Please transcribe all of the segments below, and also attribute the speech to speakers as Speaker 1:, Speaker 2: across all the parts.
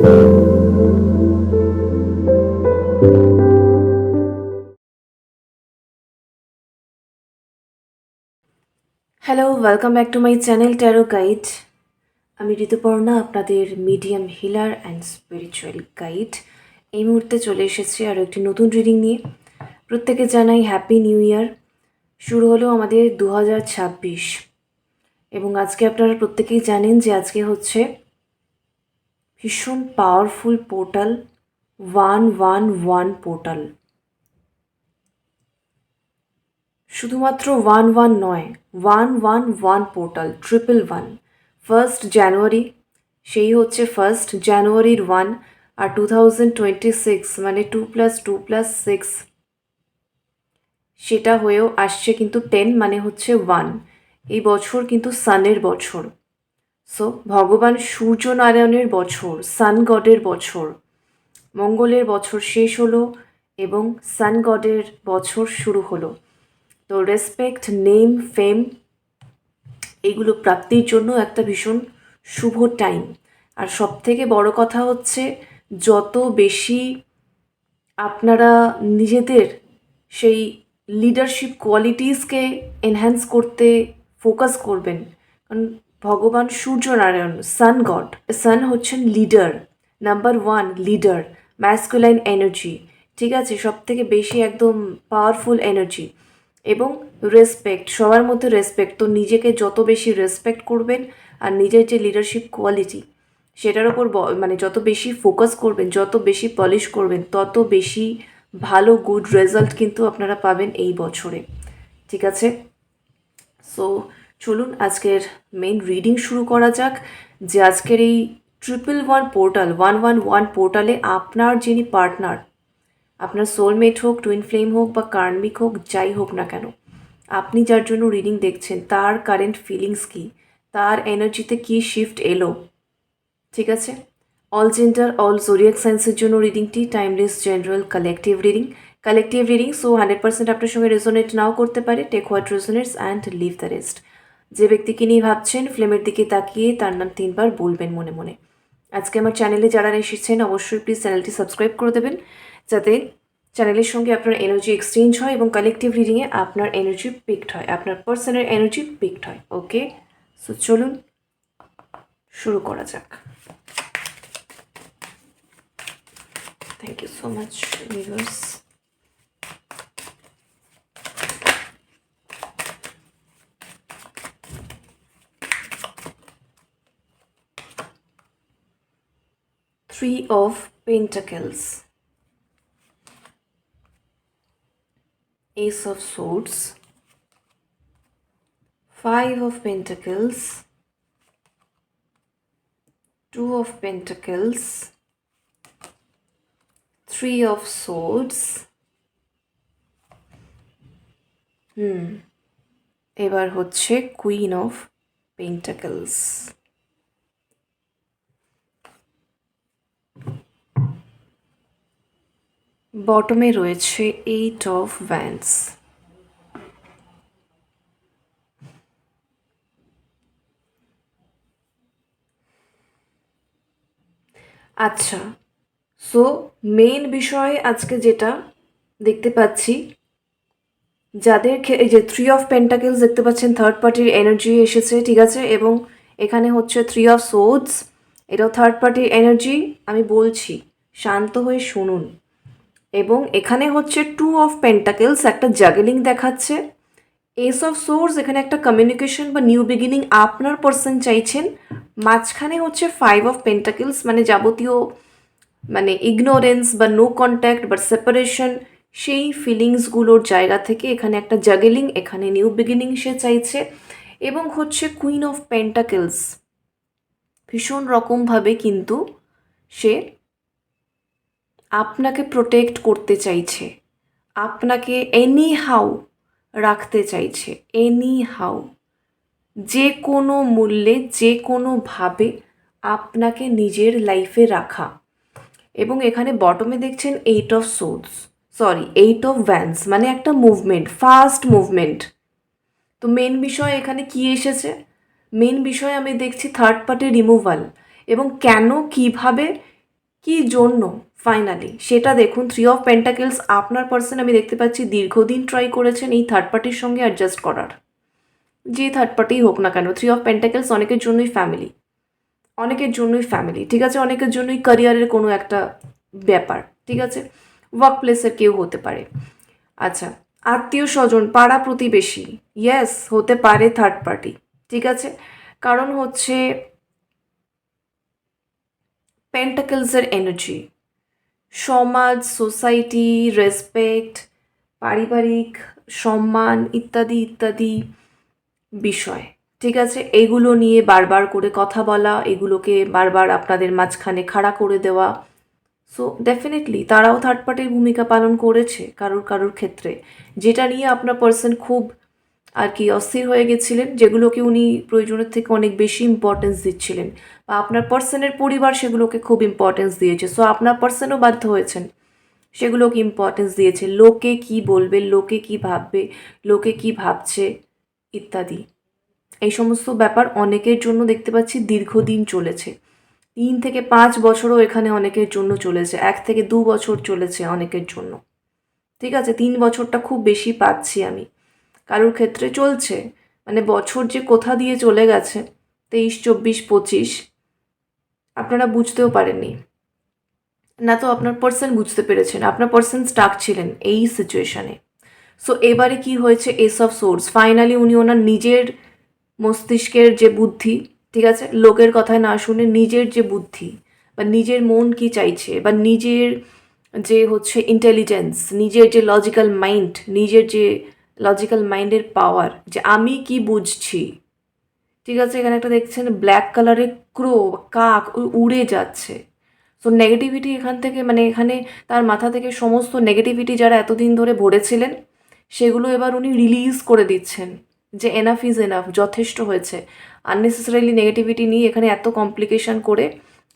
Speaker 1: Hello welcome back to my channel tarot guide আমি ঋতুপর্ণা, আপনাদের medium healer and spiritual guide এই মুহূর্তে চলে এসেছি আরও একটি নতুন রিডিং নিয়ে। প্রত্যেকে জানাই হ্যাপি নিউ ইয়ার শুরু হলো আমাদের দু হাজার ছাব্বিশ। এবং আজকে আপনারা প্রত্যেকেই জানেন যে আজকে হচ্ছে ভীষণ powerful portal one one one portal শুধুমাত্র ওয়ান ওয়ান নয় one one one portal triple one first January সেই হচ্ছে ফার্স্ট জানুয়ারির ওয়ান আর টু থাউজেন্ড টোয়েন্টি সিক্স মানে two plus two plus six সেটা হয়েও আসছে কিন্তু টেন মানে হচ্ছে ওয়ান এই বছর কিন্তু সানের বছর। সো ভগবান সূর্যনারায়ণের বছর সান গডের বছর, মঙ্গলের বছর শেষ হলো এবং সান গডের বছর শুরু হলো। তো রেসপেক্ট নেম ফেম এগুলো প্রাপ্তির জন্য একটা ভীষণ শুভ টাইম আর সব থেকে বড় কথা হচ্ছে, যত বেশি আপনারা নিজেদের সেই লিডারশিপ কোয়ালিটিসকে এনহ্যান্স করতে ফোকাস করবেন, কারণ ভগবান সূর্যনারায়ণ সান গড সান হচ্ছেন leader number one leader masculine energy ঠিক আছে? সব থেকে বেশি একদম পাওয়ারফুল এনার্জি এবং রেসপেক্ট সবার মধ্যে রেসপেক্ট তো নিজেকে যত বেশি রেসপেক্ট করবেন আর নিজের যে লিডারশিপ কোয়ালিটি সেটার ওপর মানে যত বেশি ফোকাস করবেন, যত বেশি পলিশ করবেন, তত বেশি ভালো গুড রেজাল্ট কিন্তু আপনারা পাবেন এই বছরে। ঠিক আছে? সো চলুন আজকের মেইন রিডিং শুরু করা যাক, যে আজকের এই triple one portal one one one পোর্টালে আপনার যিনি পার্টনার আপনার সোলমেট হোক টুইন ফ্লেম হোক বা কার্মিক হোক, যাই হোক না কেন, আপনি যার জন্য রিডিং দেখছেন, তার কারেন্ট ফিলিংস কী, তার এনার্জিতে কী শিফট এলো, ঠিক আছে? অল জেন্ডার অল জোরিয়াক সায়েন্সের জন্য রিডিংটি timeless general collective reading collective reading so hundred percent আপনার সঙ্গে রেজোনেট নাও করতে পারে take what resonates and leave the rest যে ব্যক্তিকে নিয়ে ভাবছেন, ফ্লেমের দিকে তাকিয়ে তার নাম তিনবার বলবেন মনে মনে। আজকে আমার চ্যানেলে যারা এসেছেন, অবশ্যই প্লিজ চ্যানেলটি সাবস্ক্রাইব করে দেবেন। যাতে চ্যানেলের সঙ্গে আপনার এনার্জি এক্সচেঞ্জ হয় এবং কালেকটিভ রিডিংয়ে আপনার এনার্জি পিকড হয়, আপনার পার্সনের এনার্জি পিকড হয়। ওকে সো চলুন শুরু করা যাক। Thank you so much viewers Three of Pentacles, Ace of Swords, Five of Pentacles, Two of Pentacles, Three of Swords. হুম এবার হচ্ছে কুইন অফ পেন্টাকেলস বটমে রয়েছে এইট অফ ভ্যান্স আচ্ছা সো মেইন বিষয় আজকে যেটা দেখতে পাচ্ছি, যাদের এই যে থ্রি অফ পেন্টাকেলস দেখতে পাচ্ছেন থার্ড পার্টির এনার্জি এসেছে, ঠিক আছে? এবং এখানে হচ্ছে থ্রি অফ সোডস এটাও থার্ড পার্টির এনার্জি আমি বলছি, শান্ত হয়ে শুনুন। এবং এখানে হচ্ছে টু অফ পেন্টাকেলস একটা জাগেলিং দেখাচ্ছে। এস অফ সোর্স এখানে একটা কমিউনিকেশন বা নিউ বিগিনিং আপনার পার্সন চাইছেন। মাঝখানে হচ্ছে ফাইভ অফ পেন্টাকেলস মানে যাবতীয় মানে ইগনোরেন্স বা নো কন্ট্যাক্ট বা সেপারেশন সেই ফিলিংসগুলোর জায়গা থেকে এখানে একটা জাগেলিং এখানে নিউ বিগিনিং সে চাইছে। এবং হচ্ছে কুইন অফ পেন্টাকেলস ভীষণ রকমভাবে কিন্তু সে আপনাকে প্রোটেক্ট করতে চাইছে। আপনাকে এনি হাউ রাখতে চাইছে। এনি হাউ যে কোনো মূল্যে, যে কোনোভাবে আপনাকে নিজের লাইফে রাখা। এবং এখানে বটমে দেখছেন eight of swords sorry eight of wands মানে একটা মুভমেন্ট ফাস্ট মুভমেন্ট তো মেন বিষয় এখানে কি এসেছে? মেন বিষয় আমি দেখছি থার্ড পার্টি রিমুভাল এবং কেন, কীভাবে কি জন্য? ফাইনালি সেটা দেখুন থ্রি অফ পেন্টাকেলস আপনার পার্সন আমি দেখতে পাচ্ছি, দীর্ঘদিন ট্রাই করেছেন এই থার্ড পার্টির সঙ্গে অ্যাডজাস্ট করার। যে থার্ড পার্টি হোক না কেন থ্রি অফ পেন্টাকেলস অনেকের জন্যই ফ্যামিলি অনেকের জন্যই ফ্যামিলি ঠিক আছে? অনেকের জন্যই ক্যারিয়ারের কোনো একটা ব্যাপার, ঠিক আছে? ওয়ার্ক প্লেসের কেউ হতে পারে। আচ্ছা আত্মীয় স্বজন, পাড়া প্রতিবেশী ইয়েস হতে পারে থার্ড পার্টি ঠিক আছে? কারণ হচ্ছে পেন্টাকেলসের এনার্জি সমাজ সোসাইটি রেসপেক্ট পারিবারিক, সম্মান ইত্যাদি ইত্যাদি বিষয়। ঠিক আছে? এগুলো নিয়ে বারবার করে কথা বলা, এগুলোকে বারবার আপনাদের মাঝখানে খাড়া করে দেওয়া। সো ডেফিনেটলি তারাও থার্ড পার্টির ভূমিকা পালন করেছে কারোর কারোর ক্ষেত্রে। যেটা নিয়ে আপনার পার্সন খুব আর কি অস্থির হয়ে গেছিলেন, যেগুলোকে উনি প্রয়োজনের থেকে অনেক বেশি ইম্পর্টেন্স দিচ্ছিলেন। বা আপনার পার্সনের পরিবার সেগুলোকে খুব ইম্পর্টেন্স দিয়েছে। সো আপনার পার্সনও বাধ্য হয়েছেন। সেগুলোকে ইম্পর্টেন্স দিয়েছে। লোকে কি বলবে, লোকে কি ভাববে, লোকে কি ভাবছে ইত্যাদি। এই সমস্ত ব্যাপার অনেকের জন্য দেখতে পাচ্ছি দীর্ঘদিন চলেছে। তিন থেকে পাঁচ বছরও এখানে অনেকের জন্য চলেছে। এক থেকে দু বছর চলেছে অনেকের জন্য। ঠিক আছে? তিন বছরটা খুব বেশি পাচ্ছি আমি। কারোর ক্ষেত্রে চলছে। মানে বছর যে কোথা দিয়ে চলে গেছে, তেইশ, চব্বিশ, পঁচিশ আপনারা বুঝতেও পারেননি। না তো আপনার পার্সন বুঝতে পেরেছেন, আপনার পার্সন স্টাক ছিলেন এই সিচুয়েশানে সো এবারে কি হয়েছে? এস অফ সোর্স ফাইনালি উনি ওনার নিজের মস্তিষ্কের যে বুদ্ধি, ঠিক আছে? লোকের কথায় না শুনে নিজের যে বুদ্ধি, বা নিজের মন কি চাইছে, বা নিজের যে হচ্ছে ইন্টেলিজেন্স নিজের যে লজিক্যাল মাইন্ড নিজের যে লজিক্যাল মাইন্ডের পাওয়ার যে আমি কি বুঝছি ঠিক আছে, এখানে একটা দেখছেন ব্ল্যাক কালারের ক্রো কাক উড়ে যাচ্ছে। সো নেগেটিভিটি এখান থেকে মানে এখানে তার মাথা থেকে সমস্ত নেগেটিভিটি যারা এতদিন ধরে ভরেছিলেন, সেগুলো এবার উনি রিলিজ করে দিচ্ছেন যে এনাফ ইজ এনাফ যথেষ্ট হয়েছে। আননেসেসারিলি নেগেটিভিটি নিয়ে এখানে এত কমপ্লিকেশন করে,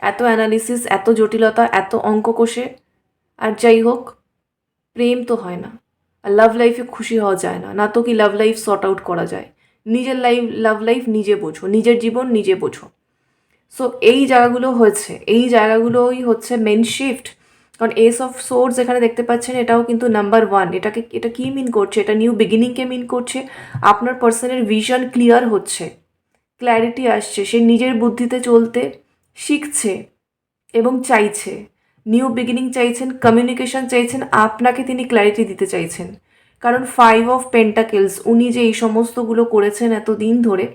Speaker 1: এত অ্যানালিসিস এত জটিলতা, এত অঙ্ক কষে আর যাই হোক, প্রেম তো হয় না। আর লাভ লাইফে খুশি হওয়া যায় না। না তো কি লাভ লাইফ সর্ট আউট করা যায়। নিজের লাইফ লাভ লাইফ নিজে বোঝো, নিজের জীবন নিজে বোঝো। সো এই জায়গাগুলো হয়েছে, এই জায়গাগুলোই হচ্ছে মেন শিফট কারণ এস অফ সোর্স এখানে দেখতে পাচ্ছেন, এটাও কিন্তু নাম্বার ওয়ান এটাকে, এটা কী মিন করছে? এটা নিউ বিগিনিংকে মিন করছে? আপনার পার্সনের ভিশন ক্লিয়ার হচ্ছে। ক্ল্যারিটি আসছে, সে নিজের বুদ্ধিতে চলতে শিখছে এবং চাইছে। নিউ বিগিনিং চাইছেন কমিউনিকেশন চাইছেন, আপনাকে তিনি ক্ল্যারিটি দিতে চাইছেন। কারণ ফাইভ অফ পেন্টাকেলস উনি যে এই সমস্তগুলো করেছেন এত দিন ধরে,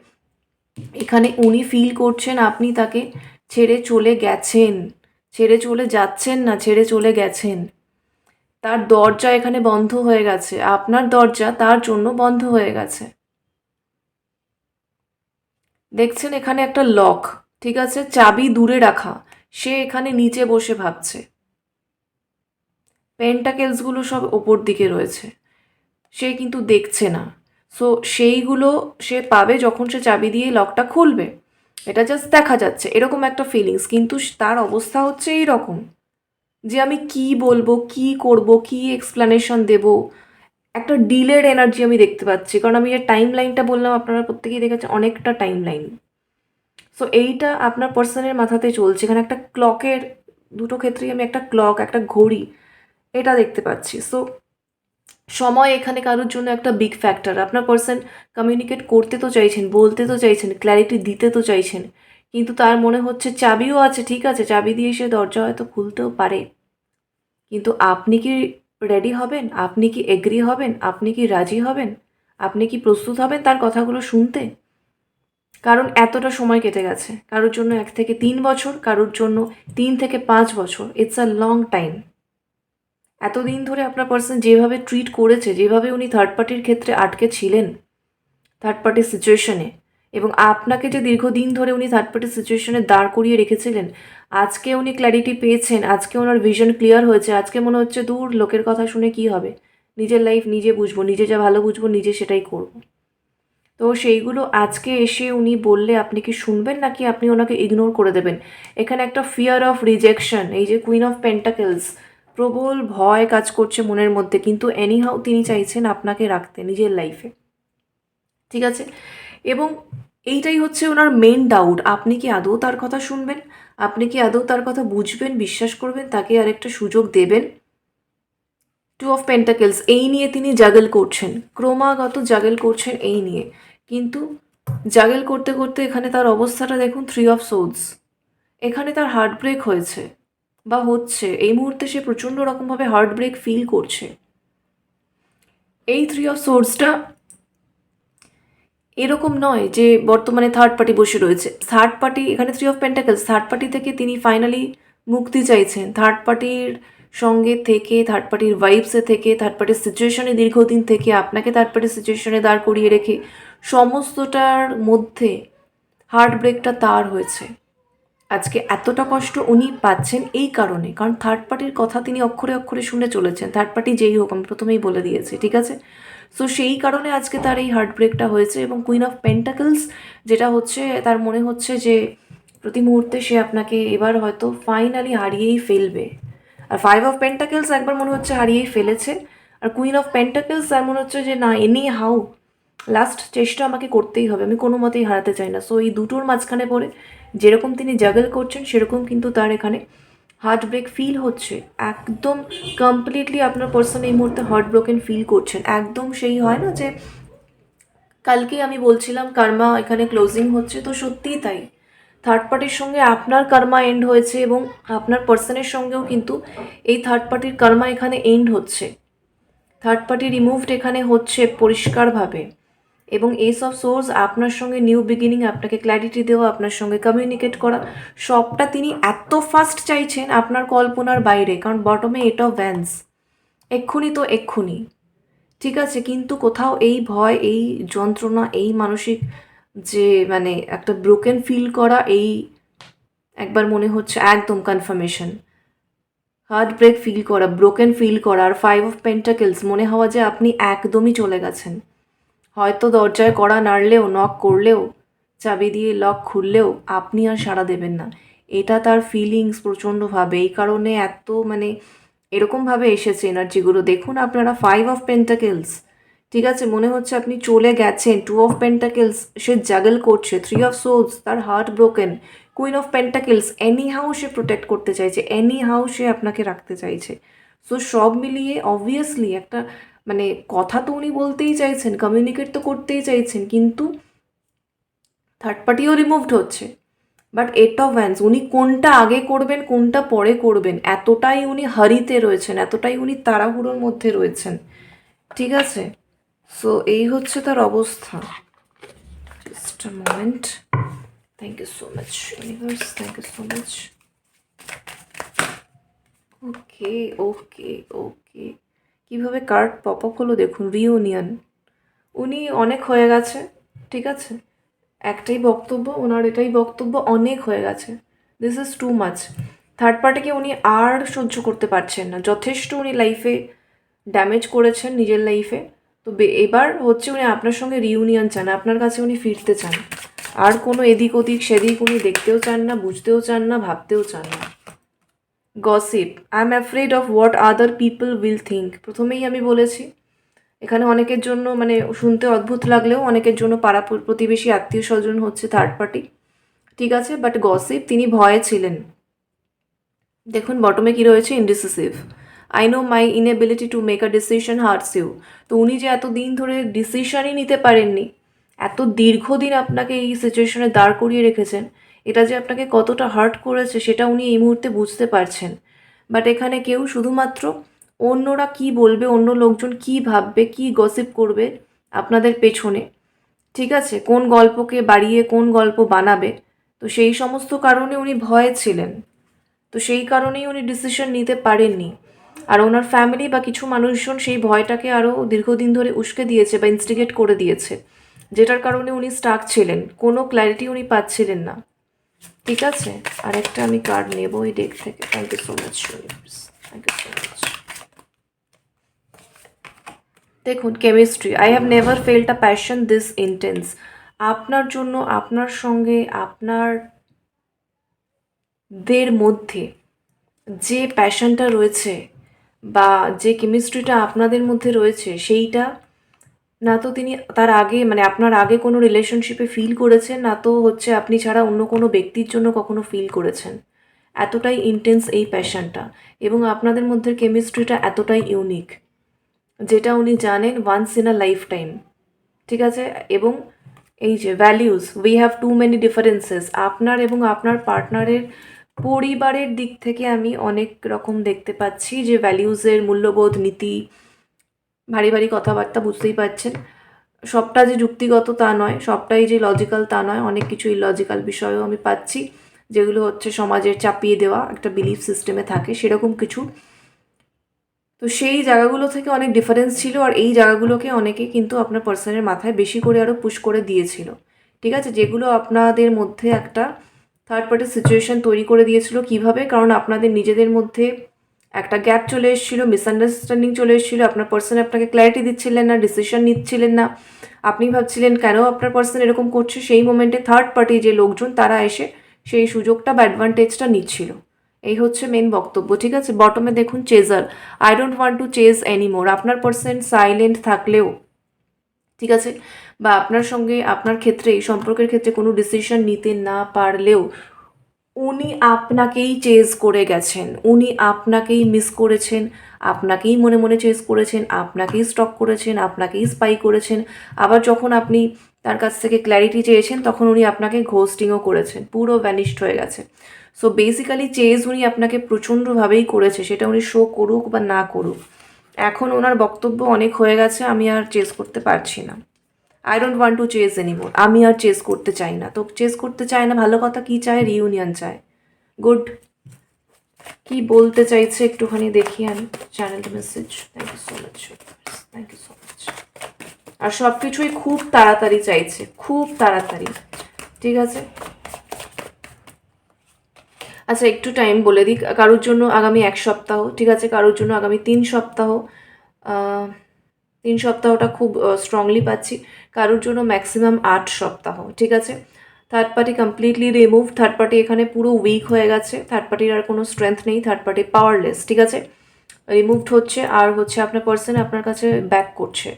Speaker 1: এখানে উনি ফিল করছেন আপনি তাকে ছেড়ে চলে গেছেন, ছেড়ে চলে যাচ্ছেন না, ছেড়ে চলে গেছেন। তার দরজা এখানে বন্ধ হয়ে গেছে, আপনার দরজা তার জন্য বন্ধ হয়ে গেছে। দেখছেন এখানে একটা লক ঠিক আছে? চাবি দূরে রাখা, সে এখানে নিচে বসে ভাবছে। পেন্টাকেলসগুলো সব ওপর দিকে রয়েছে। সে কিন্তু দেখছে না। সো সেইগুলো সে পাবে যখন সে চাবি দিয়ে লকটা খুলবে। এটা জাস্ট দেখা যাচ্ছে, এরকম একটা ফিলিংস কিন্তু তার অবস্থা হচ্ছে এই রকম যে আমি কি বলব, কি করব, কি এক্সপ্লানেশন দেব। একটা ডিলেড এনার্জি আমি দেখতে পাচ্ছি। কারণ আমি যে টাইম লাইনটা বললাম, আপনারা প্রত্যেকেই দেখেছেন, অনেকটা টাইম লাইন সো এইটা আপনার পার্সনের মাথাতে চলছে। এখানে একটা ক্লকের দুটো ক্ষেত্রেই আমি একটা ক্লক একটা ঘড়ি, এটা দেখতে পাচ্ছি। সো সময় এখানে কারোর জন্য একটা বিগ ফ্যাক্টর আপনার পার্সন কমিউনিকেট করতে তো চাইছেন, বলতে তো চাইছেন ক্ল্যারিটি দিতে তো চাইছেন। কিন্তু তার মনে হচ্ছে চাবিও আছে, ঠিক আছে, চাবি দিয়ে সে দরজা হয়তো খুলতেও পারে। কিন্তু আপনি কি রেডি হবেন? আপনি কি এগ্রি হবেন? আপনি কি রাজি হবেন? আপনি কি প্রস্তুত হবেন তার কথাগুলো শুনতে? কারণ এতটা সময় কেটে গেছে। কারোর জন্য এক থেকে তিন বছর, কারোর জন্য তিন থেকে পাঁচ বছর। ইটস আ লং টাইম এতদিন ধরে আপনার পার্সন যেভাবে ট্রিট করেছে, যেভাবে উনি থার্ড পার্টির ক্ষেত্রে আটকে ছিলেন থার্ড পার্টির সিচুয়েশনে এবং আপনাকে যে দীর্ঘদিন ধরে উনি থার্ড পার্টির সিচুয়েশনে দাঁড় করিয়ে রেখেছিলেন, আজকে উনি ক্ল্যারিটি পেয়েছেন, আজকে ওনার ভিশন ক্লিয়ার হয়েছে, আজকে মনে হচ্ছে দূর, লোকের কথা শুনে কি হবে? নিজের লাইফ নিজে বুঝব, নিজে যা ভালো বুঝব, নিজে সেটাই করব। তো সেইগুলো আজকে এসে উনি বললে, আপনি কি শুনবেন নাকি আপনি ওনাকে ইগনোর করে দেবেন? এখানে একটা ফিয়ার অফ রিজেকশন এই যে কুইন অফ পেন্টাকেলস প্রবল ভয় কাজ করছে মনের মধ্যে, কিন্তু এনিহাও তিনি চাইছেন আপনাকে রাখতে, নিজের লাইফে ঠিক আছে? এবং এইটাই হচ্ছে ওনার মেন ডাউট আপনি কি আদৌ তার কথা শুনবেন? আপনি কি আদৌ তার কথা বুঝবেন, বিশ্বাস করবেন, তাকে আরেকটা সুযোগ দেবেন? টু অফ পেন্টাকেলস এই নিয়ে তিনি জাগেল করছেন। ক্রমাগত জাগেল করছেন এই নিয়ে। কিন্তু জাগেল করতে করতে এখানে তার অবস্থাটা দেখুন থ্রি অফ সোলস এখানে তার হার্ট ব্রেক হয়েছে। বা হচ্ছে, এই মুহূর্তে সে প্রচণ্ড রকমভাবে হার্ট ব্রেক ফিল করছে। এই থ্রি অফ সোর্সটা এরকম নয় যে বর্তমানে থার্ড পার্টি বসে রয়েছে। থার্ড পার্টি এখানে three of pentacles third party থেকে তিনি ফাইনালি মুক্তি চাইছেন। থার্ড পার্টির সঙ্গে থেকে থার্ড পার্টির ভাইবসে থেকে থার্ড পার্টির সিচুয়েশনে দীর্ঘদিন থেকে আপনাকে থার্ড পার্টির সিচুয়েশনে দাঁড় করিয়ে রেখে, সমস্তটার মধ্যে হার্ট ব্রেকটা তার হয়েছে। আজকে এতটা কষ্ট উনি পাচ্ছেন এই কারণে। কারণ থার্ড পার্টির কথা তিনি অক্ষরে অক্ষরে শুনে চলেছেন। থার্ড পার্টি যেই হোক, আমি প্রথমেই বলে দিয়েছি, ঠিক আছে? সো সেই কারণে আজকে তার এই হার্ট ব্রেকটা হয়েছে এবং কুইন অফ পেন্টাকলস যেটা হচ্ছে, তার মনে হচ্ছে যে প্রতি মুহূর্তে সে আপনাকে এবার হয়তো ফাইনালি হারিয়েই ফেলবে। আর ফাইভ অফ পেন্টাকেলস একবার মনে হচ্ছে হারিয়েই ফেলেছে। আর কুইন অফ পেন্টাকেলস তার মনে হচ্ছে যে না এনি হাউ লাস্ট চেষ্টা আমাকে করতেই হবে। আমি কোনো মতেই হারাতে চাই না। সো এই দুটোর মাঝখানে পড়ে যেরকম তিনি জাগল করছেন, সেরকম কিন্তু তার এখানে হার্ট ব্রেক ফিল হচ্ছে। একদম কমপ্লিটলি আপনার পার্সন এই মুহূর্তে হার্ট ব্রোকেন ফিল করছেন। একদম সেই হয় না যে কালকে আমি বলছিলাম কার্মা এখানে ক্লোজিং হচ্ছে, তো সত্যিই তাই। থার্ড পার্টির সঙ্গে আপনার কার্মা এন্ড হয়েছে এবং আপনার পার্সনের সঙ্গেও কিন্তু এই থার্ড পার্টির কার্মা এখানে এন্ড হচ্ছে। থার্ড পার্টি রিমুভড এখানে হচ্ছে পরিষ্কারভাবে। এবং এই সব সোর্স আপনার সঙ্গে নিউ বিগিনিং আপনাকে ক্ল্যারিটি দেওয়া, আপনার সঙ্গে কমিউনিকেট করা, সবটা তিনি এত ফাস্ট চাইছেন আপনার কল্পনার বাইরে, কারণ বটমে এটা ভ্যান্স এক্ষুনি তো এক্ষুনি। ঠিক আছে, কিন্তু কোথাও এই ভয়, এই যন্ত্রণা, এই মানসিক যে মানে একটা ব্রোকেন ফিল করা, এই একবার মনে হচ্ছে একদম কনফার্মেশন হার্ট ব্রেক ফিল করা ব্রোকেন ফিল করা, আর ফাইভ অফ পেন্টাকেলস মনে হওয়া যে আপনি একদমই চলে গেছেন। হয়তো দরজায় কড়া নাড়লেও নক করলেও, চাবি দিয়ে লক খুললেও আপনি আর সাড়া দেবেন না। এটা তার ফিলিংস প্রচণ্ডভাবে। এই কারণে এত মানে এরকমভাবে এসেছে এনার্জিগুলো দেখুন আপনারা ফাইভ অফ পেন্টাকেলস ঠিক আছে? মনে হচ্ছে আপনি চলে গেছেন। টু অফ পেন্টাকেলস সে জাগল করছে। থ্রি অফ সোলস তার heart broken queen of pentacles anyhow say protect করতে চাইছে। এনি হাউ সে আপনাকে রাখতে চাইছে। সো সব মিলিয়ে অবভিয়াসলি একটা মানে কথা তো উনি বলতেই চাইছেন কমিউনিকেট তো করতেই চাইছেন, কিন্তু থার্ড পার্টিও রিমুভড হচ্ছে। বাট এট অফ ভ্যান্স উনি কোনটা আগে করবেন, কোনটা পরে করবেন, এতটাই উনি হারিতে রয়েছেন, এতটাই উনি তাড়াহুড়োর মধ্যে রয়েছেন। ঠিক আছে? সো এই হচ্ছে তার অবস্থা। Just a moment thank you so much universe thank you so much okay okay okay কীভাবে কার্ড পপ আপ হলো দেখুন রিউনিয়ন উনি অনেক হয়ে গেছে, ঠিক আছে? একটাই বক্তব্য, ওনার এটাই বক্তব্য, অনেক হয়ে গেছে। This is too much third পার্টিকে উনি আর সহ্য করতে পারছেন না। যথেষ্ট উনি লাইফে ড্যামেজ করেছেন নিজের লাইফে তো এবার হচ্ছে উনি আপনার সঙ্গে রিউনিয়ন চান, আপনার কাছে উনি ফিরতে চান। আর কোনো এদিক ওদিক, সেদিক উনি দেখতেও চান না, বুঝতেও চান না, ভাবতেও চান না। Gossip I am afraid of what other people will think প্রথমেই আমি বলেছি, এখানে অনেকের জন্য মানে শুনতে অদ্ভুত লাগলেও অনেকের জন্য পাড়া প্রতিবেশী, আত্মীয় স্বজন হচ্ছে থার্ড পার্টি ঠিক আছে বাট গসিপ তিনি ভয়ে ছিলেন। দেখুন বটমে কি রয়েছে? Indecisive I know my inability to make a decision hurts you তো উনি যে এত দিন ধরে ডিসিশনই নিতে পারেননি, এত দীর্ঘদিন আপনাকে এই সিচুয়েশনে দাঁড় করিয়ে রেখেছেন এটা যে আপনাকে কতটা হার্ট করেছে সেটা উনি এই মুহূর্তে বুঝতে পারছেন। বাট এখানে কেউ শুধুমাত্র অন্যরা কি বলবে, অন্য লোকজন কি ভাববে, কি গসিপ করবে আপনাদের পেছনে। ঠিক আছে? কোন গল্পকে বাড়িয়ে কোন গল্প বানাবে? তো সেই সমস্ত কারণে উনি ভয়ে ছিলেন। তো সেই কারণেই উনি ডিসিশন নিতে পারেননি। আর ওনার ফ্যামিলি বা কিছু মানুষজন সেই ভয়টাকে আরও দীর্ঘদিন ধরে উস্কে দিয়েছে বা ইনস্টিগেট করে দিয়েছে। যেটার কারণে উনি স্টাক ছিলেন। কোনো ক্ল্যারিটি উনি পাচ্ছিলেন না। ঠিক আছে, আরেকটা আমি কার্ড নেব এই ডেক থেকে। Thank you so much thank you so much দেখুন chemistry I have never felt a passion this intense আপনার জন্য, আপনার সঙ্গে আপনার দের মধ্যে যে প্যাশনটা রয়েছে বা যে কেমিস্ট্রিটা আপনাদের মধ্যে রয়েছে, সেইটা না তো তিনি তার আগে মানে আপনার আগে কোনো রিলেশনশিপে ফিল করেছেন? না তো হচ্ছে আপনি ছাড়া অন্য কোনো ব্যক্তির জন্য কখনো ফিল করেছেন? এতটাই ইন্টেন্স এই প্যাশনটা এবং আপনাদের মধ্যে কেমিস্ট্রিটা এতটাই ইউনিক যেটা উনি জানেন once in a lifetime ঠিক আছে? এবং এই যে values we have too many differences আপনার এবং আপনার পার্টনারের পরিবারের দিক থেকে আমি অনেক রকম দেখতে পাচ্ছি যে ভ্যালিউজের মূল্যবোধ, নীতি ভারী ভারী কথাবার্তা বুঝতেই পারছেন। সবটা যে যুক্তিগত তা নয়, সবটাই যে লজিক্যাল তা নয়, অনেক কিছু ইলজিক্যাল বিষয়ও আমি পাচ্ছি। যেগুলো হচ্ছে সমাজের চাপিয়ে দেওয়া একটা বিলিফ সিস্টেমে থাকে, সেরকম কিছু। তো সেই জায়গাগুলো থেকে অনেক ডিফারেন্স ছিল আর এই জায়গাগুলোকে অনেকে কিন্তু আপনার পার্সনের মাথায় বেশি করে আরও পুশ করে দিয়েছিল। ঠিক আছে? যেগুলো আপনাদের মধ্যে একটা থার্ড পার্টি সিচুয়েশন তৈরি করে দিয়েছিল কীভাবে? কারণ আপনাদের নিজেদের মধ্যে একটা গ্যাপ চলে এসেছিল মিসআন্ডারস্ট্যান্ডিং চলে এসেছিল, আপনার পার্সন আপনাকে ক্ল্যারিটি দিচ্ছিলেন না ডিসিশন নিচ্ছিলেন না। আপনি ভাবছিলেন, কেন আপনার পার্সন এরকম করছে? সেই মোমেন্টে থার্ড পার্টি যে লোকজন, তারা এসে সেই সুযোগটা বা অ্যাডভান্টেজটা নিচ্ছিল। এই হচ্ছে মেন বক্তব্য, ঠিক আছে? বটমে দেখুন chaser I don't want to chase anymore আপনার পার্সন সাইলেন্ট থাকলেও, ঠিক আছে? বা আপনার সঙ্গে, আপনার ক্ষেত্রে, এই সম্পর্কের ক্ষেত্রে কোনো ডিসিশন নিতে না পারলেও উনি আপনাকেই চেজ করে গেছেন, উনি আপনাকেই মিস করেছেন, আপনাকেই মনে মনে চেজ করেছেন, আপনাকেই স্টক করেছেন, আপনাকেই স্পাই করেছেন। আবার যখন আপনি তার কাছ থেকে ক্ল্যারিটি চেয়েছেন, তখন উনি আপনাকে ঘোস্টিংও করেছেন, পুরো ভ্যানিশড হয়ে গেছে। সো বেসিক্যালি চেজ উনি আপনাকে প্রচণ্ডভাবেই করেছে, সেটা উনি শো করুক বা না করুক। এখন ওনার বক্তব্য অনেক হয়ে গেছে, আমি আর চেজ করতে পারছি না। I don't want to chase anymore আমি আর চেজ করতে চাই না। তো চেজ করতে চায় না, ভালো কথা কি চায়? রিউনিয়ন চায়। গুড কি বলতে চাইছে একটুখানি দেখি আমি। Channel message thank you so much thank you so much আর সব কিছুই খুব তাড়াতাড়ি চাইছে। খুব তাড়াতাড়ি। ঠিক আছে? আচ্ছা একটু টাইম বলে দিই কারোর জন্য আগামী এক সপ্তাহ। ঠিক আছে, কারোর জন্য আগামী তিন সপ্তাহ। তিন সপ্তাহটা খুব স্ট্রংলি পাচ্ছি। কারোর জন্য ম্যাক্সিমাম আট সপ্তাহ, ঠিক আছে? Third party completely remove third party এখানে পুরো উইক হয়ে গেছে থার্ড পার্টির আর কোনো স্ট্রেংথ নেই থার্ড পার্টি পাওয়ারলেস ঠিক আছে? রিমুভড হচ্ছে, আর হচ্ছে আপনার পার্সন আপনার কাছে ব্যাক করছে।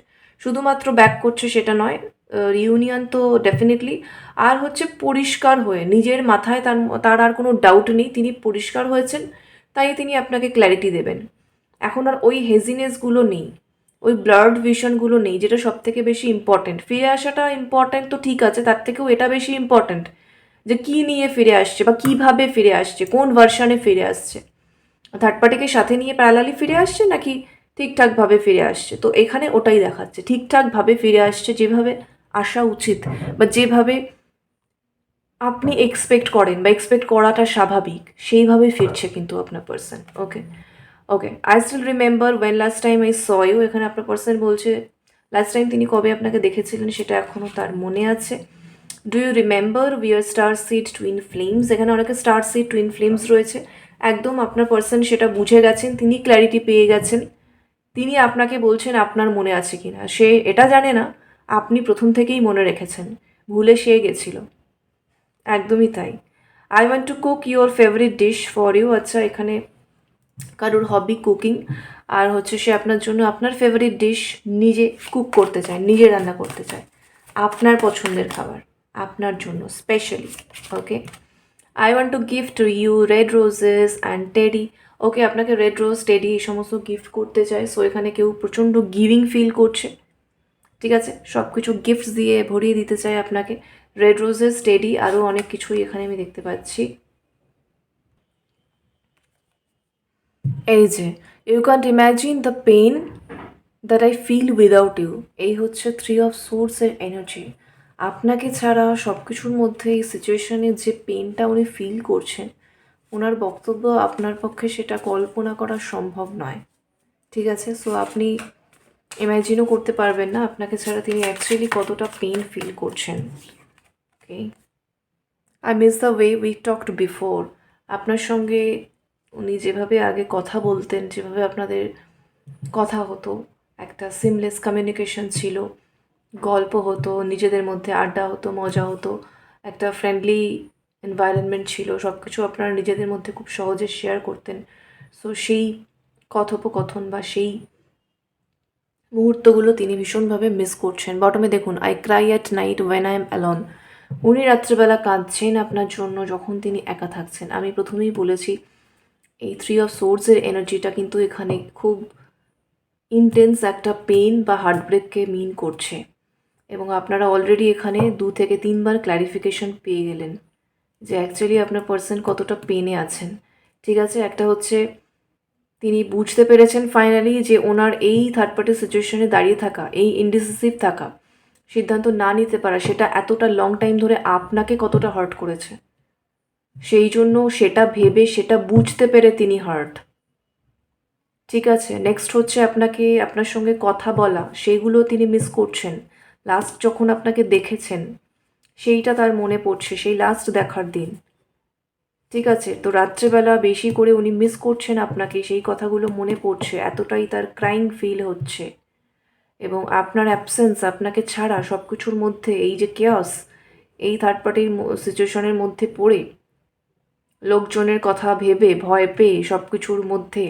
Speaker 1: শুধুমাত্র ব্যাক করছে সেটা নয় রিউনিয়ন তো ডেফিনেটলি আর হচ্ছে পরিষ্কার হয়ে, নিজের মাথায় তার তার আর কোনো ডাউট নেই, তিনি পরিষ্কার হয়েছেন, তাই তিনি আপনাকে ক্ল্যারিটি দেবেন। এখন আর ওই হেজিনেসগুলো নেই। ওই ব্লাড ভিশনগুলো নেই যেটা সব থেকে বেশি ইম্পর্ট্যান্ট ফিরে আসাটা ইম্পর্ট্যান্ট তো ঠিক আছে তার থেকেও এটা বেশি ইম্পর্ট্যান্ট যে কী নিয়ে ফিরে আসছে বা কীভাবে ফিরে আসছে কোন ভার্সানে ফিরে আসছে। থার্ড পার্টিকে সাথে নিয়ে প্যারালালি ফিরে আসছে নাকি ঠিকঠাকভাবে ফিরে আসছে? তো এখানে ওটাই দেখাচ্ছে ঠিকঠাকভাবে ফিরে আসছে যেভাবে আসা উচিত বা যেভাবে আপনি এক্সপেক্ট করেন বা এক্সপেক্ট করাটা স্বাভাবিক সেইভাবে ফিরছে কিন্তু আপনার person okay okay I still remember when last time I saw you এখানে আপনার পার্সন বলছে লাস্ট টাইম তিনি কবে আপনাকে দেখেছিলেন সেটা এখনও তার মনে আছে। Do you remember we are starseed twin flames এখানে অনেকে স্টার সিড টুইন ফ্লেমস রয়েছে। একদম আপনার পার্সন সেটা বুঝে গেছেন, তিনি ক্ল্যারিটি পেয়ে গেছেন। তিনি আপনাকে বলছেন আপনার মনে আছে কি না সে এটা জানে না, আপনি প্রথম থেকেই মনে রেখেছেন। ভুলে সে গেছিল। একদমই তাই। I want to cook your favourite dish for you আচ্ছা এখানে কারোর হবি কুকিং আর হচ্ছে সে আপনার জন্য আপনার ফেভারিট ডিশ নিজে কুক করতে চায়, নিজে রান্না করতে চায়। আপনার পছন্দের খাবার, আপনার জন্য specially okay I want to gift to you red roses and teddy okay আপনাকে রেড রোজ টেডি এই সমস্ত গিফট করতে চায় সো এখানে কেউ প্রচণ্ড গিভিং ফিল করছে, ঠিক আছে? সব কিছু গিফটস দিয়ে ভরিয়ে দিতে চাই আপনাকে। রেড রোজেস টেডি আরও অনেক কিছুই এখানে আমি দেখতে পাচ্ছি। এই যে you can't imagine the pain that I feel without you এই হচ্ছে থ্রি অফ সোর্সের এনার্জি আপনাকে ছাড়া সব কিছুর মধ্যে এই সিচুয়েশনে যে পেনটা উনি ফিল করছেন ওনার বক্তব্য আপনার পক্ষে সেটা কল্পনা করা সম্ভব নয়। ঠিক আছে? সো আপনি ইম্যাজিনও করতে পারবেন না, আপনাকে ছাড়া তিনি অ্যাকচুয়ালি কতটা পেন ফিল করছেন। Okay I miss the way we talked before আপনার সঙ্গে উনি যেভাবে আগে কথা বলতেন, যেভাবে আপনাদের কথা হতো, একটা সিমলেস কমিউনিকেশন ছিল, গল্প হতো, নিজেদের মধ্যে আড্ডা হতো, মজা হতো, একটা ফ্রেন্ডলি এনভায়রনমেন্ট ছিল সব কিছু আপনারা নিজেদের মধ্যে খুব সহজে শেয়ার করতেন। সো সেই কথোপকথন বা সেই মুহূর্তগুলো তিনি ভীষণভাবে মিস করছেন। বটমে দেখুন I cry at night when I am alone উনি রাত্রেবেলা কাঁদছেন আপনার জন্য যখন তিনি একা থাকছেন। আমি প্রথমেই বলেছি এই থ্রি অফ সোর্সের এনার্জিটা কিন্তু এখানে খুব ইন্টেন্স একটা পেন বা হার্টব্রেককে মিন করছে। এবং আপনারা অলরেডি এখানে দু থেকে তিনবার ক্ল্যারিফিকেশন পেয়ে গেলেন যে অ্যাকচুয়ালি আপনার পার্সন কতটা পেনে আছেন। ঠিক আছে, একটা হচ্ছে তিনি বুঝতে পেরেছেন ফাইনালি যে ওনার এই থার্ড পার্টি সিচুয়েশনে দাঁড়িয়ে থাকা, এই ইনডিসিসিভ থাকা, সিদ্ধান্ত না নিতে পারা, সেটা এতটা লং টাইম ধরে আপনাকে কতটা হার্ট করেছে। সেই জন্য সেটা ভেবে, সেটা বুঝতে পেরে তিনি হার্ট। ঠিক আছে নেক্সট হচ্ছে আপনাকে, আপনার সঙ্গে কথা বলা। সেইগুলো তিনি মিস করছেন। লাস্ট যখন আপনাকে দেখেছেন, সেইটা তার মনে পড়ছে, সেই লাস্ট দেখার দিন। ঠিক আছে, তো রাত্রেবেলা বেশি করে উনি মিস করছেন আপনাকে, সেই কথাগুলো মনে পড়ছে, এতটাই তার ক্রাইং ফিল হচ্ছে। এবং আপনার অ্যাবসেন্স আপনাকে ছাড়া সব কিছুর মধ্যে, এই যে কেয়স এই থার্ড পার্টির সিচুয়েশনের মধ্যে পড়ে লোকজনের কথা ভেবে, ভয় পেয়ে সব কিছুর মধ্যে।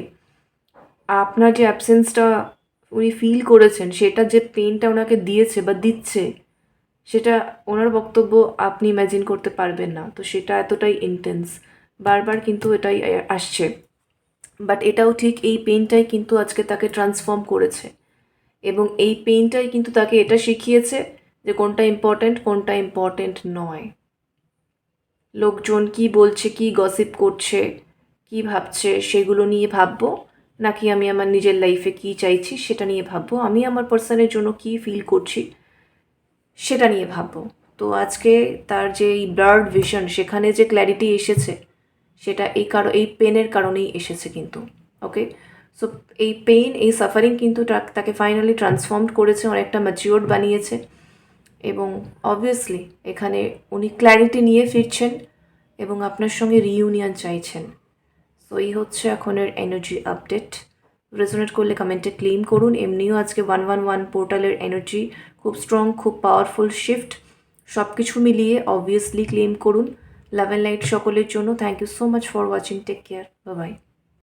Speaker 1: আপনার যে অ্যাবসেন্সটা উনি ফিল করেছেন, সেটা যে পেনটা ওনাকে দিয়েছে বা দিচ্ছে, সেটা ওনার বক্তব্য আপনি ইম্যাজিন করতে পারবেন না। তো সেটা এতটাই ইন্টেন্স বারবার কিন্তু এটাই আসছে। বাট এটাও ঠিক এই পেনটাই কিন্তু আজকে তাকে ট্রান্সফর্ম করেছে। এবং এই পেনটাই কিন্তু তাকে এটা শিখিয়েছে যে কোনটা ইম্পর্ট্যান্ট কোনটা ইম্পর্ট্যান্ট নয়। লোকজন কি বলছে, কি গসিপ করছে, কি ভাবছে, সেগুলো নিয়ে ভাববো? নাকি আমি আমার নিজের লাইফে কি চাইছি সেটা নিয়ে ভাববো? আমি আমার পার্সনের জন্য কি ফিল করছি সেটা নিয়ে ভাববো। তো আজকে তার যে এই ব্লার্ড ভিশন সেখানে যে ক্ল্যারিটি এসেছে, সেটা এই কারও, এই পেনের কারণেই এসেছে কিন্তু ওকে সো এই পেন এই সাফারিং কিন্তু তাকে ফাইনালি ট্রান্সফর্ম করেছে, অনেকটা ম্যাচিওর্ড বানিয়েছে। এবং অবভিয়াসলি এখানে উনি ক্ল্যারিটি নিয়ে ফিরছেন এবং আপনার সঙ্গে রিইউনিয়ন চাইছেন। সো এই হচ্ছে এখনের এনার্জি আপডেট রেজোনেট করলে কমেন্টে ক্লেম করুন। এমনিও আজকে ওয়ান ওয়ান ওয়ান পোর্টালের এনার্জি খুব স্ট্রং খুব পাওয়ারফুল শিফট সব কিছু মিলিয়ে অবভিয়াসলি ক্লেম করুন। লাভ অ্যান্ড লাইট সকলের জন্য। Thank you so much for watching take care bye